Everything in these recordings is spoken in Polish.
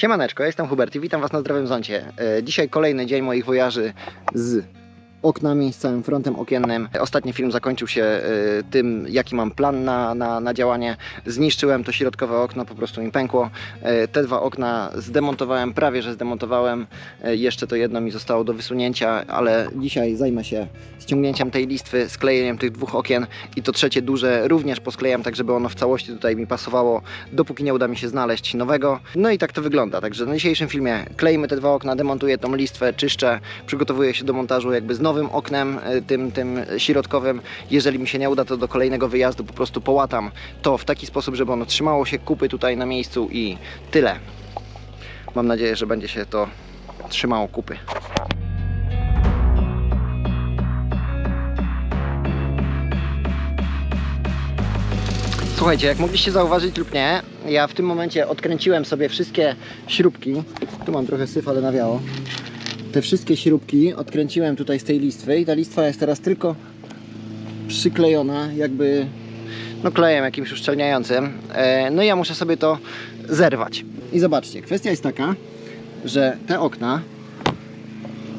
Siemaneczko, jestem Hubert i witam Was na Zdrowym Zoncie. E, Dzisiaj kolejny dzień moich wojaży z oknami, z całym frontem okiennym. Ostatni film zakończył się e, tym, jaki mam plan na, na, na działanie. Zniszczyłem to środkowe okno, po prostu mi pękło. E, Te dwa okna zdemontowałem, prawie że zdemontowałem. E, Jeszcze to jedno mi zostało do wysunięcia, ale dzisiaj zajmę się ściągnięciem tej listwy, sklejeniem tych dwóch okien i to trzecie duże również posklejam, tak żeby ono w całości tutaj mi pasowało, dopóki nie uda mi się znaleźć nowego. No i tak to wygląda. Także na dzisiejszym filmie kleimy te dwa okna, demontuję tą listwę, czyszczę, przygotowuję się do montażu jakby z nowym oknem, y, tym, tym środkowym. Jeżeli mi się nie uda, to do kolejnego wyjazdu po prostu połatam to w taki sposób, żeby ono trzymało się kupy tutaj na miejscu i tyle. Mam nadzieję, że będzie się to trzymało kupy. Słuchajcie, jak mogliście zauważyć lub nie, ja w tym momencie odkręciłem sobie wszystkie śrubki. Tu mam trochę syf, ale nawiało. Te wszystkie śrubki odkręciłem tutaj z tej listwy i ta listwa jest teraz tylko przyklejona jakby no klejem jakimś uszczelniającym. E, No i ja muszę sobie to zerwać. I zobaczcie, kwestia jest taka, że te okna,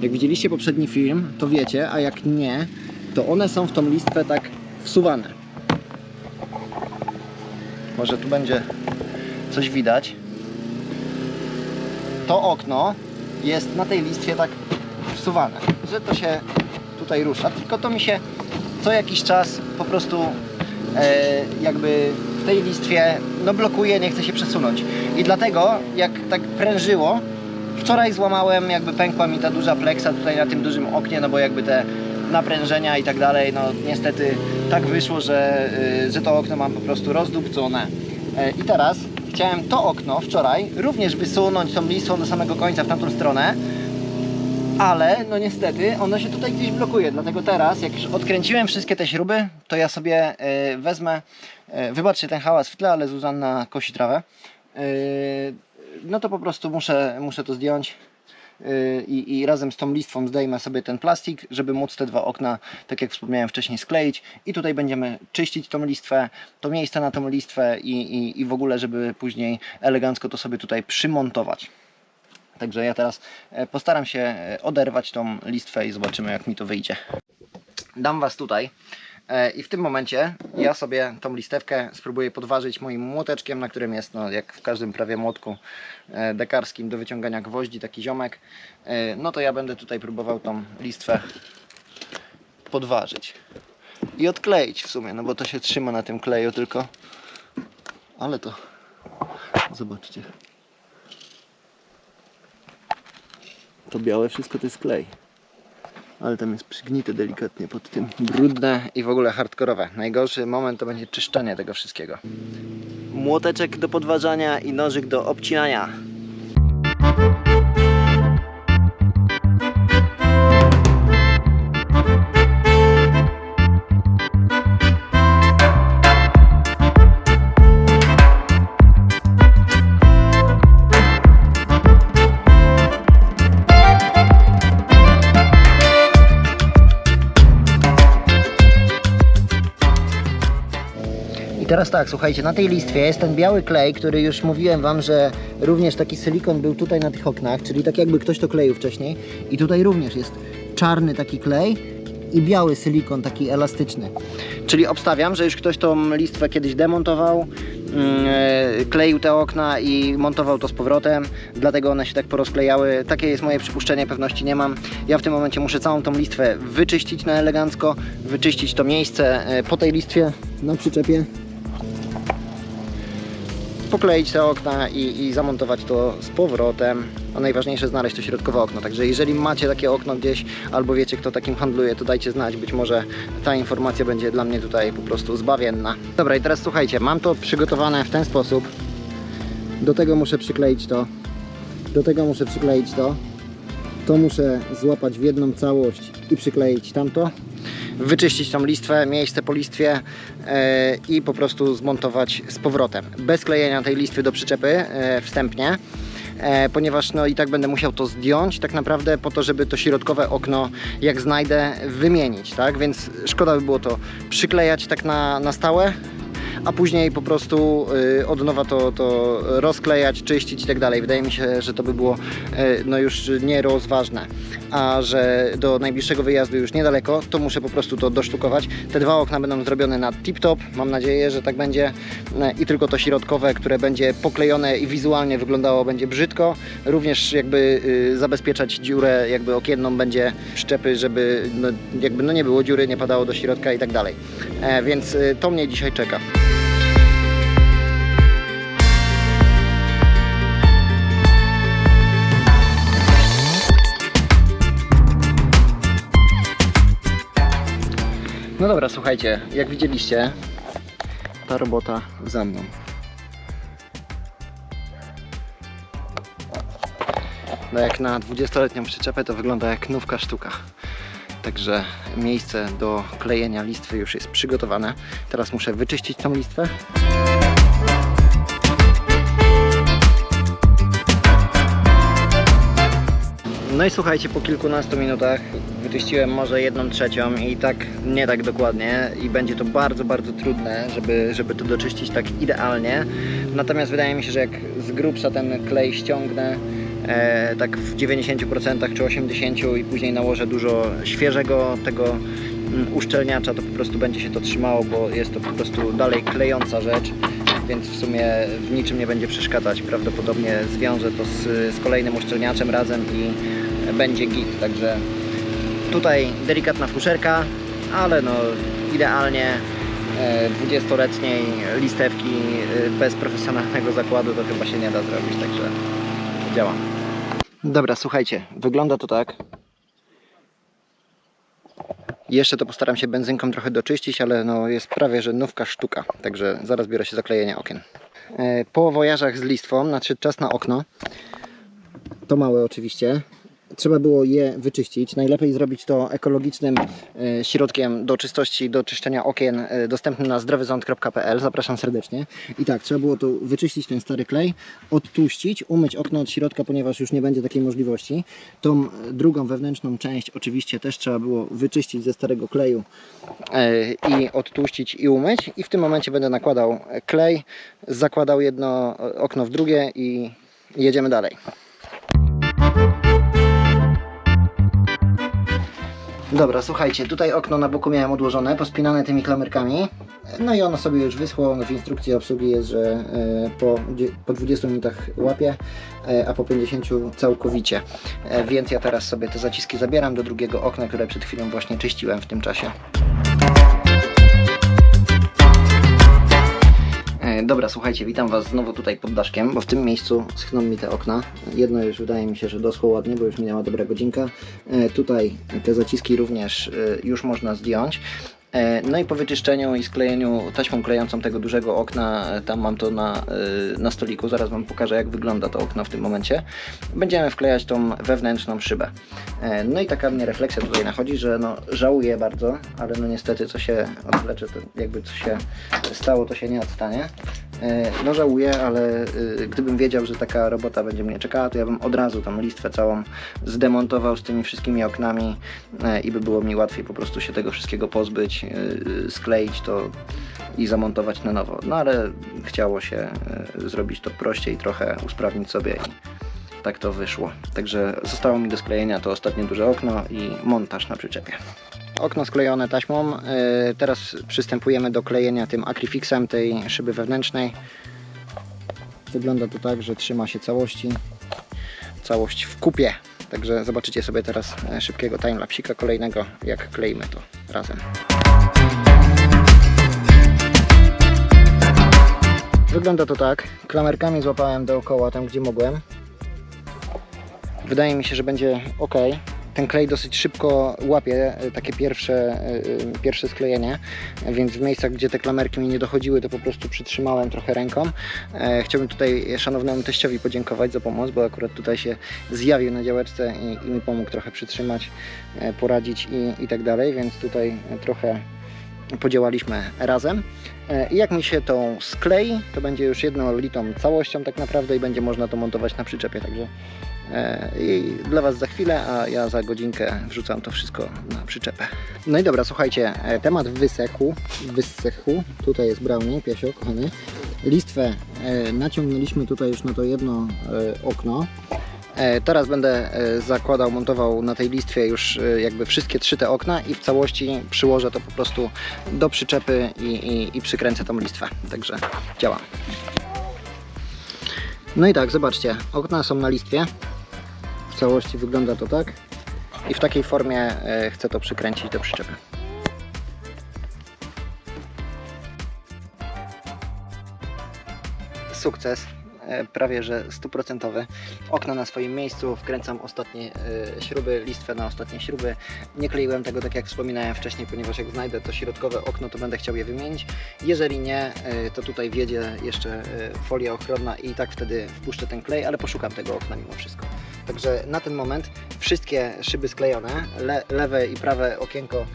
jak widzieliście poprzedni film, to wiecie, a jak nie, to one są w tą listwę tak wsuwane. Może tu będzie coś widać. To okno jest na tej listwie tak wsuwane, że to się tutaj rusza. Tylko to mi się co jakiś czas po prostu e, jakby w tej listwie no blokuje, nie chce się przesunąć. I dlatego jak tak prężyło, wczoraj złamałem, jakby pękła mi ta duża pleksa tutaj na tym dużym oknie, no bo jakby te naprężenia i tak dalej, no niestety tak wyszło, że, y, że to okno mam po prostu rozdupcone. E, I teraz chciałem to okno wczoraj również wysunąć tą listwą do samego końca w tamtą stronę, ale no niestety ono się tutaj gdzieś blokuje, dlatego teraz jak już odkręciłem wszystkie te śruby, to ja sobie e, wezmę, e, wybaczcie ten hałas w tle, ale Zuzanna kosi trawę, E, no to po prostu muszę, muszę to zdjąć i, i razem z tą listwą zdejmę sobie ten plastik, żeby móc te dwa okna, tak jak wspomniałem wcześniej, skleić i tutaj będziemy czyścić tą listwę, to miejsce na tą listwę i, i, i w ogóle, żeby później elegancko to sobie tutaj przymontować. Także ja teraz e, postaram się e, oderwać tą listwę i zobaczymy jak mi to wyjdzie. Dam Was tutaj i w tym momencie ja sobie tą listewkę spróbuję podważyć moim młoteczkiem, na którym jest, no, jak w każdym prawie młotku e, dekarskim do wyciągania gwoździ, taki ziomek. E, No to ja będę tutaj próbował tą listwę podważyć i odkleić w sumie, no bo to się trzyma na tym kleju tylko. Ale to zobaczcie. To białe wszystko to jest klej. Ale tam jest przygnite delikatnie pod tym. Brudne i w ogóle hardkorowe. Najgorszy moment to będzie czyszczenie tego wszystkiego. Młoteczek do podważania i nożyk do obcinania. Teraz tak, słuchajcie, na tej listwie jest ten biały klej, który już mówiłem Wam, że również taki silikon był tutaj na tych oknach, czyli tak jakby ktoś to kleił wcześniej. I tutaj również jest czarny taki klej i biały silikon taki elastyczny. Czyli obstawiam, że już ktoś tą listwę kiedyś demontował, e, kleił te okna i montował to z powrotem, dlatego one się tak porozklejały. Takie jest moje przypuszczenie, pewności nie mam. Ja w tym momencie muszę całą tą listwę wyczyścić na elegancko, wyczyścić to miejsce e, po tej listwie na przyczepie pokleić te okna i, i zamontować to z powrotem. A najważniejsze znaleźć to środkowe okno. Także jeżeli macie takie okno gdzieś, albo wiecie kto takim handluje, to dajcie znać. Być może ta informacja będzie dla mnie tutaj po prostu zbawienna. Dobra i teraz słuchajcie, mam to przygotowane w ten sposób. Do tego muszę przykleić to. Do tego muszę przykleić to. To muszę złapać w jedną całość i przykleić tamto. Wyczyścić tą listwę, miejsce po listwie e, i po prostu zmontować z powrotem. Bez klejenia tej listwy do przyczepy e, wstępnie. E, ponieważ no i tak będę musiał to zdjąć tak naprawdę po to, żeby to środkowe okno jak znajdę wymienić, tak? Więc szkoda by było to przyklejać tak na, na stałe, a później po prostu y, od nowa to, to rozklejać, czyścić i tak dalej. Wydaje mi się, że to by było y, no już nierozważne. A że do najbliższego wyjazdu już niedaleko, to muszę po prostu to dosztukować. Te dwa okna będą zrobione na tip-top, mam nadzieję, że tak będzie. Y, I tylko to środkowe, które będzie poklejone i wizualnie wyglądało będzie brzydko. Również jakby y, zabezpieczać dziurę jakby okienną będzie szczepy, żeby no, jakby no nie było dziury, nie padało do środka i tak dalej. E, więc y, to mnie dzisiaj czeka. No dobra, słuchajcie, jak widzieliście, ta robota za mną. No jak na 20-letnią przyczepę to wygląda jak nówka sztuka. Także miejsce do klejenia listwy już jest przygotowane. Teraz muszę wyczyścić tą listwę. No i słuchajcie, po kilkunastu minutach wyczyściłem może jedną trzecią i tak nie tak dokładnie i będzie to bardzo, bardzo trudne, żeby, żeby to doczyścić tak idealnie. Natomiast wydaje mi się, że jak z grubsza ten klej ściągnę e, tak w 90% czy 80% i później nałożę dużo świeżego tego mm, uszczelniacza, to po prostu będzie się to trzymało, bo jest to po prostu dalej klejąca rzecz więc w sumie w niczym nie będzie przeszkadzać. Prawdopodobnie zwiążę to z, z kolejnym uszczelniaczem razem i będzie git. Także tutaj delikatna fuszerka, ale no idealnie e, 20-letniej listewki e, bez profesjonalnego zakładu to chyba się nie da zrobić, także działa. Dobra, słuchajcie, wygląda to tak. Jeszcze to postaram się benzynką trochę doczyścić, ale no jest prawie, że nówka sztuka. Także zaraz biorę się za klejenie okien. E, Po wojażach z listwą nadszedł czas na okno. To małe oczywiście. Trzeba było je wyczyścić. Najlepiej zrobić to ekologicznym e, środkiem do czystości, do czyszczenia okien e, dostępnym na zdrowyząd.pl. Zapraszam serdecznie. I tak, trzeba było tu wyczyścić ten stary klej, odtłuścić, umyć okno od środka, ponieważ już nie będzie takiej możliwości. Tą drugą wewnętrzną część oczywiście też trzeba było wyczyścić ze starego kleju e, i odtłuścić i umyć. I w tym momencie będę nakładał klej, zakładał jedno okno w drugie i jedziemy dalej. Dobra, słuchajcie, tutaj okno na boku miałem odłożone, pospinane tymi klamerkami. No i ono sobie już wyschło. W instrukcji obsługi jest, że e, po, po 20 minutach łapie, e, a po 50 całkowicie. E, Więc ja teraz sobie te zaciski zabieram do drugiego okna, które przed chwilą właśnie czyściłem w tym czasie. Dobra, słuchajcie, witam Was znowu tutaj pod daszkiem, bo w tym miejscu schną mi te okna. Jedno już wydaje mi się, że doschło ładnie, bo już minęła dobra godzinka. E, Tutaj te zaciski również e, już można zdjąć. E, No i po wyczyszczeniu i sklejeniu taśmą klejącą tego dużego okna, e, tam mam to na, e, na stoliku, zaraz Wam pokażę jak wygląda to okno w tym momencie. Będziemy wklejać tą wewnętrzną szybę. No i taka mnie refleksja tutaj nachodzi, że no żałuję bardzo, ale no niestety co się odwlecze, to jakby co się stało, to się nie odstanie. E, No żałuję, ale y, gdybym wiedział, że taka robota będzie mnie czekała, to ja bym od razu tą listwę całą zdemontował z tymi wszystkimi oknami e, i by było mi łatwiej po prostu się tego wszystkiego pozbyć, skleić to i zamontować na nowo. No ale chciało się zrobić to prościej, trochę usprawnić sobie i tak to wyszło. Także zostało mi do sklejenia to ostatnie duże okno i montaż na przyczepie. Okno sklejone taśmą. Yy, Teraz przystępujemy do klejenia tym akrifixem tej szyby wewnętrznej. Wygląda to tak, że trzyma się całości. Całość w kupie. Także zobaczycie sobie teraz e, szybkiego timelapsika kolejnego, jak kleimy to razem. Wygląda to tak. Klamerkami złapałem dookoła tam, gdzie mogłem. Wydaje mi się, że będzie ok. Ten klej dosyć szybko łapie e, takie pierwsze, e, e, pierwsze sklejenie, więc w miejscach, gdzie te klamerki mi nie dochodziły, to po prostu przytrzymałem trochę ręką. Chciałbym tutaj szanownemu teściowi podziękować za pomoc, bo akurat tutaj się zjawił na działeczce i, i mi pomógł trochę przytrzymać, poradzić i, i tak dalej, więc tutaj trochę podziałaliśmy razem. E, I jak mi się to sklei, to będzie już jednolitą całością tak naprawdę i będzie można to montować na przyczepie. Także e, i dla Was za chwilę, a ja za godzinkę wrzucam to wszystko na przyczepę. No i dobra, słuchajcie, e, temat wysechł, wysechł. Tutaj jest brownie, piesio kochany. Listwę naciągnęliśmy tutaj już na to jedno okno. E, Teraz będę e, zakładał, montował na tej listwie już e, jakby wszystkie trzy te okna i w całości przyłożę to po prostu do przyczepy i, i, i przykręcę tą listwę. Także działam. No i tak, zobaczcie, okna są na listwie. W całości wygląda to tak. I w takiej formie chcę to przykręcić do przyczepy. Sukces, prawie że stuprocentowy. Okna na swoim miejscu, wkręcam ostatnie e, śruby, listwę na ostatnie śruby. Nie kleiłem tego tak jak wspominałem wcześniej, ponieważ jak znajdę to środkowe okno, to będę chciał je wymienić. Jeżeli nie, e, to tutaj wiedzie jeszcze e, folia ochronna i tak wtedy wpuszczę ten klej, ale poszukam tego okna mimo wszystko. Także na ten moment wszystkie szyby sklejone, le, lewe i prawe okienko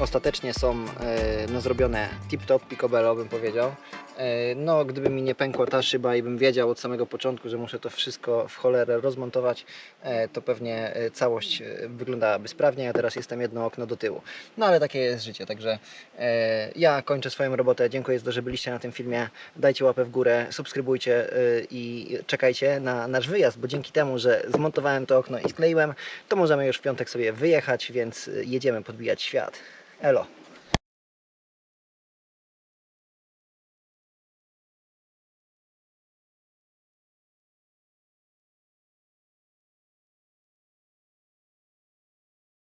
ostatecznie są e, no, zrobione tip-top, picobello bym powiedział. E, No, gdyby mi nie pękła ta szyba i bym wiedział od samego początku, że muszę to wszystko w cholerę rozmontować, e, to pewnie e, całość wyglądałaby sprawnie, a teraz jestem jedno okno do tyłu. No ale takie jest życie, także ja kończę swoją robotę. Dziękuję za to, że byliście na tym filmie. Dajcie łapę w górę, subskrybujcie i czekajcie na nasz wyjazd, bo dzięki temu, że zmontowałem to okno i skleiłem, to możemy już w piątek sobie wyjechać, więc jedziemy podbijać świat. Elo.